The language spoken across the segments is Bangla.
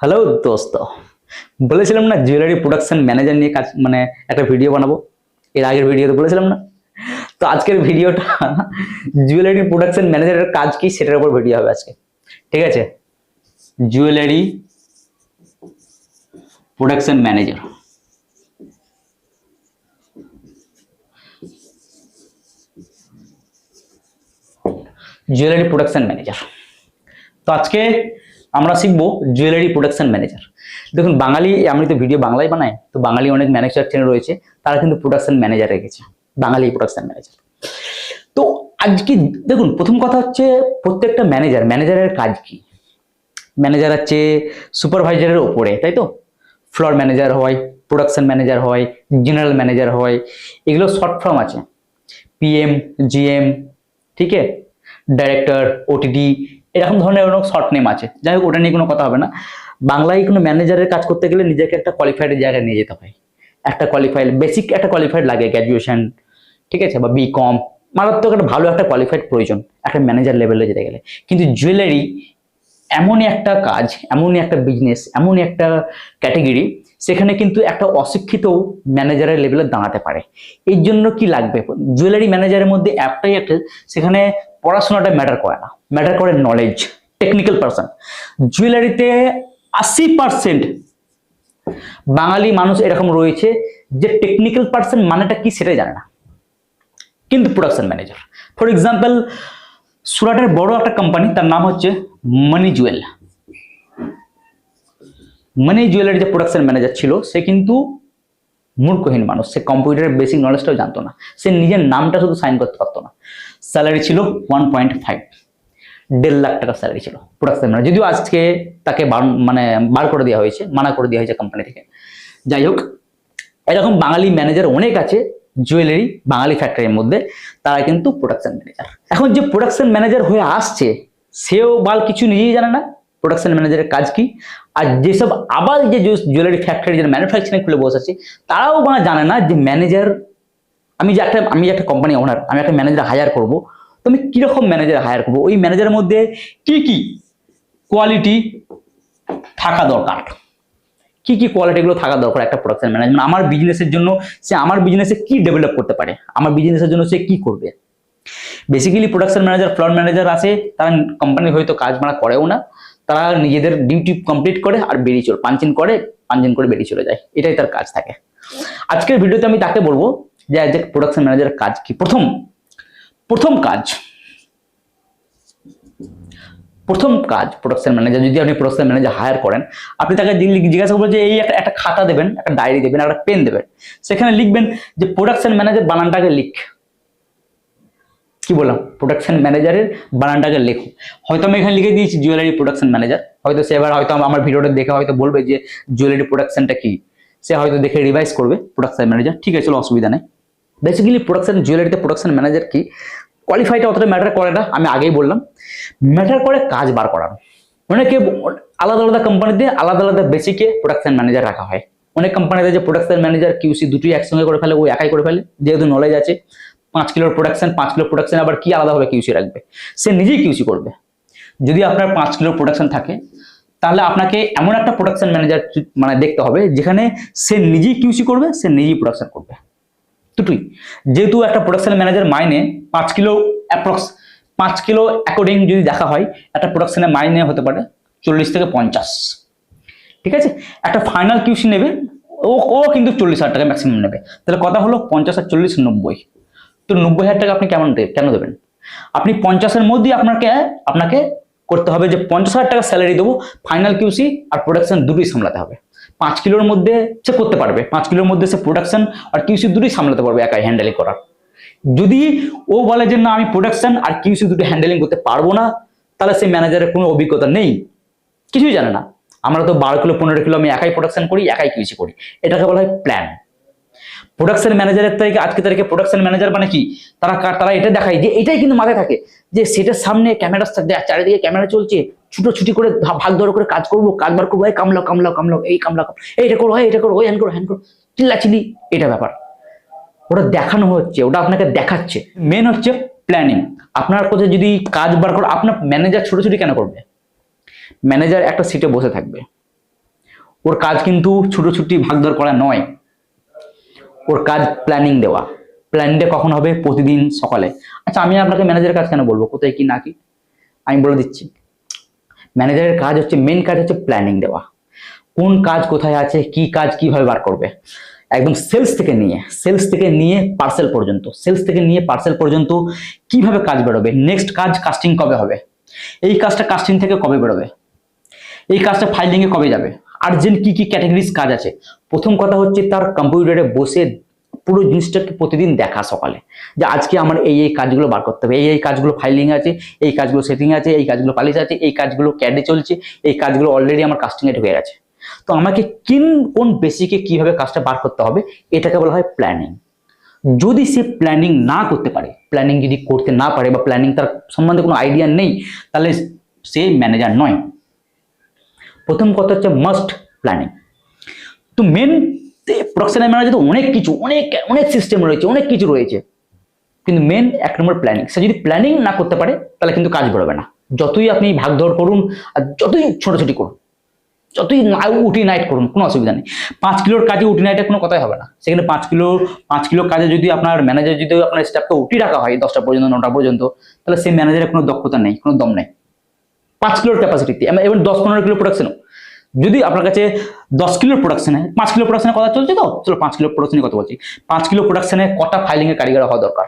হ্যালো দোস্ত। বলেছিলাম না জুয়েলারি প্রোডাকশন ম্যানেজার নিয়ে কাজ মানে একটা ভিডিও বানাবো? এর আগের ভিডিওতে বলেছিলাম না? তো আজকের ভিডিওটা জুয়েলারি প্রোডাকশন ম্যানেজারের কাজ কি? সেটার উপর ভিডিও হবে আজকে। ঠিক আছে? Jewellery production manager jewellery production manager তো আজকে আমরা শিখব জুয়েলারি প্রোডাকশন ম্যানেজার দেখুন, বাঙালি, আমি তো ভিডিও বাংলায় বানাই, তো বাঙালি অনেক ম্যানুফ্যাকচারিং রয়েছে, তারা কিন্তু প্রোডাকশন ম্যানেজার রেখেছে বাঙালি প্রোডাকশন ম্যানেজার তো আজকে দেখুন, প্রথম কথা হচ্ছে প্রত্যেকটা ম্যানেজার ম্যানেজারের কাজ কি? ম্যানেজার হচ্ছে সুপারভাইজারের ওপরে, তাই তো? ফ্লোর ম্যানেজার হয় প্রোডাকশন ম্যানেজার হয় জেনারেল ম্যানেজার হয়, এগুলো শর্ট ফর্ম আছে। পিএম জিএম ঠিক? আছে ডাইরেক্টর ওটিডি এরকম ধরনের অনেক শর্ট নেম আছে। যাই হোক, ওটা নিয়ে কোনো কথা হবে না। বাংলায় কোনো ম্যানেজারের কাজ করতে গেলে নিজেকে একটা কোয়ালিফাইড জায়গায় নিয়ে যেতে হয়। একটা কোয়ালিফাইড বেসিক একটা কোয়ালিফাইড লাগে গ্র্যাজুয়েশন ঠিক আছে? বা বিকম মারাত্মক একটা ভালো একটা কোয়ালিফাইড প্রয়োজন একটা ম্যানেজার লেভেলে যেতে গেলে। কিন্তু জুয়েলারি এমনই একটা কাজ, এমনই একটা বিজনেস এমনই একটা ক্যাটেগরি সেখানে কিন্তু একটা অশিক্ষিত ম্যানেজারের লেভেলে দাঁড়াতে পারে। এর জন্য কি লাগবে? জুয়েলারি ম্যানেজারের মধ্যে একটাই একটা, সেখানে পড়াশোনাটা ম্যাটার করে না ম্যাটার করে নলেজ টেকনিক্যাল পার্সন জুয়েলারিতে আশি পার্সেন্ট বাঙালি মানুষ এরকম রয়েছে যে টেকনিক্যাল পার্সন মানেটা কি সেটাই জানে না। কিন্তু প্রোডাকশন ম্যানেজার ফর এক্সাম্পল সুরাটের বড় একটা কোম্পানি তার নাম হচ্ছে মানি জুয়েল মানি জুয়েলারি যে প্রোডাকশন ম্যানেজার ছিল, সে কিন্তু মূর্খহীন মানুষ। সে কম্পিউটারের বেসিক নলেজটাও জানতো না। সে নিজের নামটা শুধু সাইন করতে পারতো না। স্যালারি ছিল ওয়ান পয়েন্ট ফাইভ দেড় লাখ টাকা স্যালারি ছিল প্রোডাকশন ম্যানেজার যদিও আজকে তাকে মানে বার করে দেওয়া হয়েছে, মানা করে দেওয়া হয়েছে কোম্পানি থেকে। যাই হোক, এরকম বাঙালি ম্যানেজার অনেক আছে জুয়েলারি বাঙালি ফ্যাক্টরির মধ্যে। তারা কিন্তু প্রোডাকশন ম্যানেজার এখন যে প্রোডাকশন ম্যানেজার হয়ে আসছে, সেও বাল কিছু নিজেই জানে না। প্রোডাকশন ম্যানেজারের কাজ কি? আর যেসব আবার যে জুয়েলারি ফ্যাক্টরি যারা ম্যানুফ্যাকচারিং খুলে বসে আছে, তারাও বা জানে না যে ম্যানেজার আমি যে একটা আমি যে একটা কোম্পানি ওনার আমি একটা ম্যানেজার হায়ার করব, তো আমি কীরকম ম্যানেজার হায়ার করব? ওই ম্যানেজারের মধ্যে কি কি কোয়ালিটি থাকা দরকার? কি কি কোয়ালিটিগুলো থাকা দরকার একটা প্রোডাকশন ম্যানেজমেন্ট আমার বিজনেসের জন্য সে আমার বিজনেসে কি ডেভেলপ করতে পারে? আমার বিজনেসের জন্য সে কি করবে? Basically production manager floor manager আছে, তারা কোম্পানি হয়তো কাজ মারা করেও না। তারা নিজেদের ডিউটি কমপ্লিট করে আর বেরিয়ে চলে, পাঞ্চিন করে পাঞ্চিন করে বেরিয়ে চলে যায়। এটাই তার কাজ থাকে। আজকের ভিডিওতে আমি তাকে বলব যে অ্যাজ এ প্রোডাকশন ম্যানেজারের কাজ কি? প্রথম প্রথম কাজ প্রথম কাজ প্রোডাকশন ম্যানেজার যদি আপনি প্রোডাকশন ম্যানেজার হায়ার করেন, আপনি তাকে জিজ্ঞে- জিজ্ঞাসা করবেন যে, এই একটা একটা খাতা দেবেন, একটা ডায়েরি দেবেন একটা পেন দেবেন। সেখানে লিখবেন যে প্রোডাকশন ম্যানেজার বানানটাকে লিখ। কি বললাম? প্রোডাকশন ম্যানেজারের বানানটাকে লেখো। হয়তো আমি এখানে লিখে দিয়েছি জুয়েলারি প্রোডাকশন ম্যানেজার হয়তো সে এবার হয়তো আমার ভিডিওটা দেখে হয়তো বলবে যে জুয়েলারি প্রোডাকশনটা কি। সে হয়তো দেখে রিভাইজ করবে প্রোডাকশন ম্যানেজার ঠিক আছে চলো অসুবিধা নেই। বেসিক্যালি প্রোডাকশন জুয়েলারিতে প্রোডাকশন ম্যানেজার কি? কোয়ালিফাইটা অতটা ম্যাটার করে না, আমি আগেই বললাম। ম্যাটার করে কাজ বার করানো অনেকে আলাদা আলাদা কোম্পানিতে আলাদা আলাদা বেসিকে প্রোডাকশন ম্যানেজার রাখা হয়। অনেক কোম্পানিতে যে প্রোডাকশন ম্যানেজার কিউসি দুটোই একসঙ্গে করে ফেলে, ও একাই করে ফেলে, যেহেতু নলেজ আছে। পাঁচ কিলোর প্রোডাকশন পাঁচ কিলো প্রোডাকশন আবার কি আলাদাভাবে কিউসি রাখবে? সে নিজেই কিউসি করবে। যদি আপনার পাঁচ কিলোর প্রোডাকশন থাকে, তাহলে আপনাকে এমন একটা প্রোডাকশন ম্যানেজার মানে দেখতে হবে, যেখানে সে নিজেই কিউসি করবে, সে নিজেই প্রোডাকশন করবে। দুটোই। যেহেতু একটা প্রোডাকশন ম্যানেজার মাইনে পাঁচ কিলো অ্যাপ্রক্স পাঁচ কিলো অ্যাকর্ডিং যদি দেখা হয়, একটা প্রোডাকশনের মাইনে হতে পারে চল্লিশ থেকে পঞ্চাশ। ঠিক আছে? একটা ফাইনাল কিউসি নেবে, ও ও কিন্তু চল্লিশ হাজার টাকা ম্যাক্সিমাম নেবে। তাহলে কথা হলো পঞ্চাশ আর চল্লিশ নব্বই। তো নব্বই হাজার টাকা আপনি কেমন কেন দেবেন? আপনি পঞ্চাশের মধ্যেই আপনাকে আপনাকে করতে হবে যে পঞ্চাশ হাজার টাকা স্যালারি দেবো ফাইনাল কিউসি আর প্রোডাকশন দুটোই সামলাতে হবে। পাঁচ কিলোর মধ্যে সে করতে পারবে, পাঁচ কিলোর মধ্যে সে প্রোডাকশন আর কিউসি দুটোই সামলাতে পারবে একাই হ্যান্ডেলিং করার। যদি ও বলে যে না, আমি প্রোডাকশন আর কিউসি দুটো হ্যান্ডেলিং করতে পারব না, তাহলে সেই ম্যানেজারের কোনো অভিজ্ঞতা নেই। কিছুই জানে না। আমরা তো বারো কিলো, পনেরো কিলো আমি একাই প্রোডাকশন করি, একাই কিউসি করি। এটাকে বলা হয় প্ল্যান প্রোডাকশন ম্যানেজারের তারিখে আজকে তারিখে প্রোডাকশন ম্যানেজার মানে কি? তারা তারা এটা দেখায় যে এটাই কিন্তু মাথায় থাকে যে সেটার সামনে ক্যামেরা চারিদিকে ক্যামেরা চলছে, ছুটোছুটি করে ভাগ দৌড় করে কাজ করব, কাজ বার করব, এই কামলাও কামলাও কামলাও, এই কামলা কাম- এই এটা করো এই এটা করো, ওই হ্যান করো হ্যান করো। চিল্লাচিল্লি, এটা ব্যাপার। ওটা দেখানো হচ্ছে, ওটা আপনাকে দেখাচ্ছে। মেন হচ্ছে প্ল্যানিং আপনার কোথায় যদি কাজ বার করো, আপনার ম্যানেজার ছোটাছুটি কেন করবে? ম্যানেজার একটা সিটে বসে থাকবে। ওর কাজ কিন্তু ছুটোছুটি ভাগদর করা নয়। ওর কাজ প্ল্যানিং দেওয়া। প্ল্যানিংটা কখন হবে? প্রতিদিন সকালে। আচ্ছা আমি আপনাকে ম্যানেজারের কাজ কেন বলব? কোথায় কি না কি? আমি বলে দিচ্ছি। ম্যানেজারের কাজ হচ্ছে মেন কাজ হচ্ছে প্ল্যানিং দেওয়া। কোন কাজ কোথায় আছে, কি কাজ কীভাবে বার করবে? একদম সেলস থেকে নিয়ে সেলস থেকে নিয়ে পার্সেল পর্যন্ত সেলস থেকে নিয়ে পার্সেল পর্যন্ত কীভাবে কাজ বেরোবে? নেক্সট কাজ কাস্টিং কবে হবে? এই কাজটা কাস্টিং থেকে কবে বেরোবে? এই কাজটা ফাইলিংয়ে কবে যাবে? আর্জেন্ট কি কি ক্যাটাগরিজ কাজ আছে? প্রথম কথা হচ্ছে তার কম্পিউটারে বসে পুরো জিনিসটাকে প্রতিদিন দেখা সকালে। যে আজকে আমার এই এই কাজগুলো বার করতে হবে, এই এই কাজগুলো ফাইলিং আছে, এই কাজগুলো সেটিং আছে, এই কাজগুলো পালিশ আছে, এই কাজগুলো ক্যাডে চলছে, এই কাজগুলো অলরেডি আমার কাস্টিংয়ে ঢুকে গেছে। তো আমাকে কিন কোন বেসিকে কীভাবে কাজটা বার করতে হবে, এটাকে বলা হয় প্ল্যানিং যদি সে প্ল্যানিং না করতে পারে প্ল্যানিং যদি করতে না পারে বা প্ল্যানিং তার সম্বন্ধে কোনো আইডিয়া নেই, তাহলে সে ম্যানেজার নয়। প্রথম কথা হচ্ছে মাস্ট প্ল্যানিং তো মেন প্রোডাকশন ম্যানেজার তো অনেক কিছু, অনেক অনেক সিস্টেম রয়েছে, অনেক কিছু রয়েছে। কিন্তু মেন এক নম্বর প্ল্যানিং সে যদি প্ল্যানিং না করতে পারে, তাহলে কিন্তু কাজ বেরোবে না। যতই আপনি ভাগদৌড় করুন, আর যতই ছোটাছুটি করুন, যতই উটি নাইট করুন, কোনো অসুবিধা নেই। পাঁচ কিলোর কাজে উটি নাইটের কোনো কথাই হবে না। সেখানে পাঁচ কিলো পাঁচ কিলো কাজে যদি আপনার ম্যানেজার যদি আপনার স্টাফকে উটি রাখা হয় দশটা পর্যন্ত, নটা পর্যন্ত, তাহলে সেই ম্যানেজারের কোনো দক্ষতা নেই, কোনো দম নেই। পাঁচ কিলোর ক্যাপাসিটিতে এবং দশ পনেরো কিলো প্রোডাকশনও যদি আপনার কাছে দশ কিলোর প্রোডাকশনে পাঁচ কিলো প্রোডাকশনের কথা চলছে তো? চলো পাঁচ কিলো প্রোডাকশনের কথা বলছি। পাঁচ কিলো প্রোডাকশনে কটা ফাইলিংয়ের কারিগর হওয়া দরকার?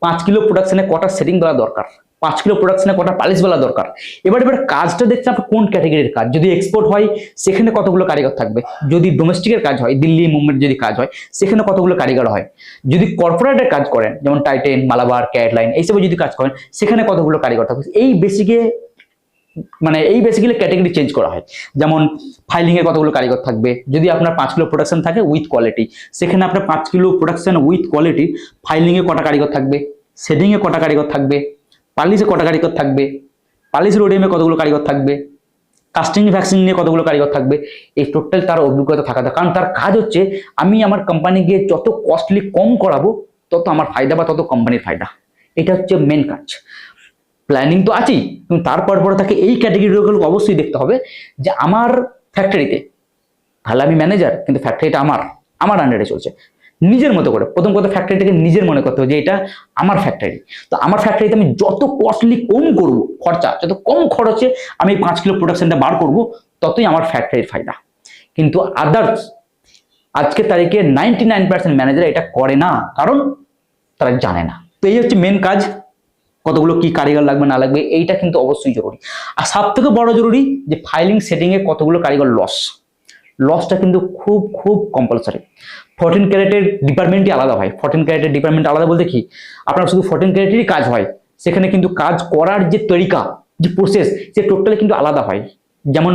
পাঁচ কিলো প্রোডাকশনে কটা সেটিং দেওয়া দরকার? পাঁচ কিলো প্রোডাকশনে কটা পালিশ বলা দরকার? এবার এবার কাজটা দেখছে আপনার কোন ক্যাটাগরির কাজ। যদি এক্সপোর্ট হয়, সেখানে কতগুলো কারিগর থাকবে? যদি ডোমেস্টিকের কাজ হয়, দিল্লি মুম্বাইয়ের যদি কাজ হয়, সেখানে কতগুলো কারিগর হয়? যদি কর্পোরেটের কাজ করেন, যেমন টাইটেন মালাবার ক্যাটলাইন এইসবে যদি কাজ করেন, সেখানে কতগুলো কারিগর থাকবে? এই বেসিকে মানে এই বেসিক্যালি ক্যাটাগরি চেঞ্জ করা হয়। যেমন ফাইলিং এ কতগুলো কারিগর থাকবে, যদি আপনার পাঁচ কিলো প্রোডাকশন থাকে উইথ কোয়ালিটি সেখানে আপনার পাঁচ kilo production with quality filing এ কটা কারিগর থাকবে এ কটা কারিগর থাকবে, পালিশে কটা কারিগর থাকবে, পালিশ রোডিয়ামে কতগুলো কারিগর থাকবে কাস্টিং ভ্যাকসিন নিয়ে কতগুলো কারিগর থাকবে, এই টোটাল তার অভিজ্ঞতা থাকা কারণ তার কাজ হচ্ছে, আমি আমার কোম্পানি গিয়ে যত কস্টলি কম করাবো, তত আমার ফায়দা বা তত কোম্পানির ফায়দা। এটা হচ্ছে মেন কাজ। প্ল্যানিং তো আছেই, কিন্তু তারপর পরে তাকে এই ক্যাটাগরিগুলো অবশ্যই দেখতে হবে যে আমার ফ্যাক্টরিতে তাহলে আমি ম্যানেজার কিন্তু ফ্যাক্টরিটা আমার আমার আন্ডারে চলছে। নিজের মতো করে, প্রথম কথা ফ্যাক্টরিটাকে নিজের মনে করতে হবে যে এটা আমার ফ্যাক্টরি তো আমার ফ্যাক্টরিতে আমি যত কস্টলি কম করব, খরচা, যত কম খরচে আমি পাঁচ কিলো প্রোডাকশনটা বার করব, ততই আমার ফ্যাক্টরির ফায়দা। কিন্তু আদার্স আজকে তারিখে নাইনটি নাইন পার্সেন্ট ম্যানেজার এটা করে না, কারণ তারা জানে না। তো এই হচ্ছে মেন কাজ। কতগুলো কি কারিগর লাগবে, না লাগবে, এইটা কিন্তু অবশ্যই জরুরি। আর সব থেকে বড় জরুরি যে ফাইলিং সেটিং এ কতগুলো কারিগর লস লসটা কিন্তু খুব খুব কম্পালসারি ফোরটিন ক্যারেটের ডিপার্টমেন্টই আলাদা হয়। ফোরটিন ক্যারেটের ডিপার্টমেন্ট আলাদা বলতে কি? আপনার শুধু ফোরটিন ক্যারেটেরই কাজ হয়। সেখানে কিন্তু কাজ করার যে তরিকা, যে প্রসেস সে টোটালি কিন্তু আলাদা হয়। যেমন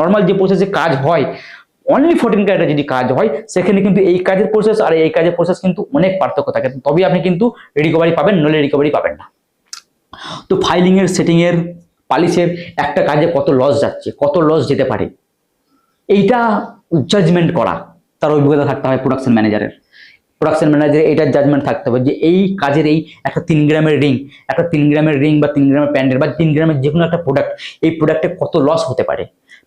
নর্মাল যে প্রসেসে কাজ হয় অনলি ফোরটিন ক্যারেটের যদি কাজ হয়, সেখানে কিন্তু এই কাজের প্রসেস আর এই কাজের প্রসেস কিন্তু অনেক পার্থক্য থাকে। তবেই আপনি কিন্তু রিকভারি পাবেন নলে রিকভারি পাবেন না। তো ফাইলিং এর সেটিং এর পালিশের একটা কাজে কত লস যাচ্ছে, কত লস যেতে পারে, এইটা জাজমেন্ট করা, তার অভিজ্ঞতা থাকতে হয় প্রোডাকশন ম্যানেজারের প্রোডাকশন ম্যানেজারের এইটার জাজমেন্ট থাকতে হবে যে এই কাজের এই একটা তিন গ্রামের রিং একটা তিন গ্রামের রিং বা তিন গ্রামের প্যান্ডেল বা তিন গ্রামের যে কোনো একটা প্রোডাক্ট এই প্রোডাক্টে কত লস হতে পারে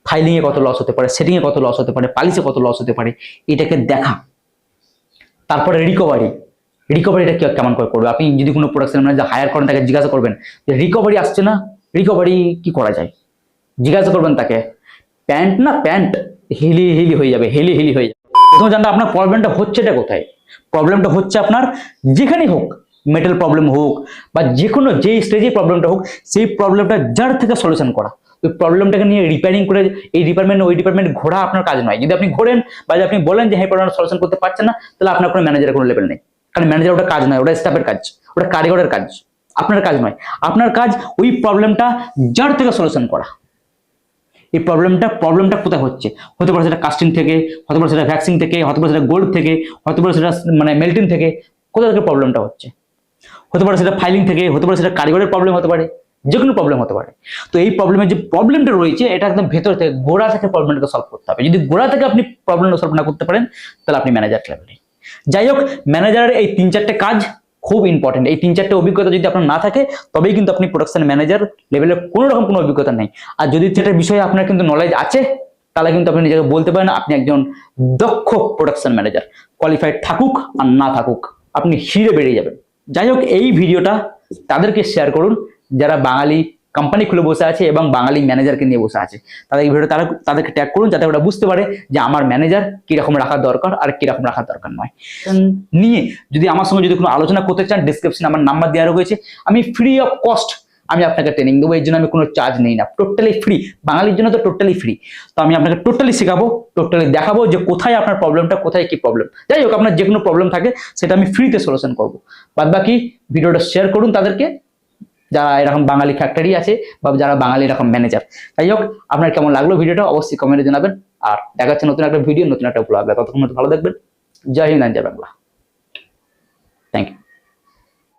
ফাইলিং এ কত লস হতে পারে সেটিং এ কত লস হতে পারে পালিশে কত লস হতে পারে, এটাকে দেখা। তারপরে রিকভারি রিকভারিটা কেমন করে করবে? আপনি যদি কোনো প্রোডাকশন ম্যানেজার হায়ার করেন তাকে জিজ্ঞাসা করবেন যে রিকভারি আসছে না? রিকভারি কি করা যায়? জিজ্ঞাসা করবেন তাকে। প্যান্ট না প্যান্ট হিলি হিলি হয়ে যাবে, হিলি হিলি হয়ে যাবে। প্রথমে জানতে আপনার প্রবলেমটা হচ্ছেটা কোথায়? প্রবলেমটা হচ্ছে আপনার যেখানেই হোক মেটাল প্রবলেম হোক বা যে কোনো যেই স্টেজে প্রবলেমটা হোক, সেই প্রবলেমটা যার থেকে সলিউশন করা। ওই প্রবলেমটাকে নিয়ে রিপেয়ারিং করে, এই ডিপার্টমেন্ট ওই ডিপার্টমেন্ট ঘোরা আপনার কাজ নয়। যদি আপনি ঘোরেন বা যদি আপনি বলেন যে হ্যাঁ প্রবলেম সলিউশন করতে পারছেন না, তাহলে আপনার কোনো ম্যানেজারের কোনো লেভেল নেই। কারণ ম্যানেজার ওটা কাজ নয়, ওটা স্টাফের কাজ, ওটা কারিগরের কাজ, আপনার কাজ নয়। আপনার কাজ ওই প্রবলেমটা যার থেকে সলিউশন করা। এই প্রবলেমটা প্রবলেমটা কোথায় হচ্ছে? হতে পারে সেটা কাস্টিং থেকে, হতে পারে সেটা ভ্যাকসিন থেকে, হতে পারে সেটা গোল্ড থেকে, হতে পারে সেটা মানে মেল্টিং থেকে কোথা থেকে প্রবলেমটা হচ্ছে? হতে পারে সেটা ফাইলিং থেকে, হতে পারে সেটা কারিগরের প্রবলেম হতে পারে যে কোনো প্রবলেম হতে পারে। তো এই প্রবলেমের যে প্রবলেমটা রয়েছে, এটা একদম ভেতর থেকে গোড়া থেকে প্রবলেমটাকে সলভ করতে হবে। যদি গোড়া থেকে আপনি প্রবলেমটা সলভ না করতে পারেন, তাহলে আপনি ম্যানেজার লেভেলে যাই হোক ম্যানেজারের এই তিন চারটে কাজ খুব ইম্পর্টেন্ট এই তিন চারটে অভিজ্ঞতা যদি আপনার না থাকে, তবেই কিন্তু আপনি প্রোডাকশন ম্যানেজার লেভেলে কোনো রকম কোনো অভিজ্ঞতা নেই। আর যদি সেটার বিষয়ে আপনার কিন্তু নলেজ আছে, তাহলে কিন্তু আপনি নিজেকে বলতে পারেন, আপনি একজন দক্ষ প্রোডাকশন ম্যানেজার কোয়ালিফাইড থাকুক আর না থাকুক, আপনি হিরে বেরিয়ে যাবেন। যাই হোক এই ভিডিওটা তাদেরকে শেয়ার করুন। যারা বাঙালি কোম্পানি খুলে বসে আছে এবং বাঙালি ম্যানেজারকে নিয়ে বসে আছে। তাদের এই ভিডিও তারা তাদেরকে ট্যাগ করুন যাতে ওরা বুঝতে পারে যে আমার ম্যানেজার কীরকম রাখা দরকার আর কীরকম রাখা দরকার নয়। নিয়ে যদি আমার সঙ্গে যদি কোনো আলোচনা করতে চান ডিসক্রিপশনে আমার নাম্বার দেওয়া রয়েছে। আমি ফ্রি অফ কস্ট আমি আপনাকে ট্রেনিং দেবো, এর জন্য আমি কোনো চার্জ নেই না। টোটালি ফ্রি বাঙালির জন্য তো টোটালি ফ্রি তো আমি আপনাকে টোটালি শেখাবো টোটালি দেখাবো যে কোথায় আপনার প্রবলেমটা কোথায় কি প্রবলেম যাই হোক, আপনার যে কোনো প্রবলেম থাকে, সেটা আমি ফ্রিতে সলিউশন করব। বাদ বাকি ভিডিওটা শেয়ার করুন তাদেরকে। যারা এরকম বাঙালি ফ্যাক্টরি আছে বা যারা বাঙালি এরকম ম্যানেজার তাই হোক, আপনার কেমন লাগল ভিডিওটা অবশ্যই কমেন্টে জানাবেন। আর দেখা যাচ্ছে নতুন একটা ভিডিও নতুন একটা ব্লগ ততক্ষণ ভালো দেখবেন জয় হিন্দ বাংলা। Thank you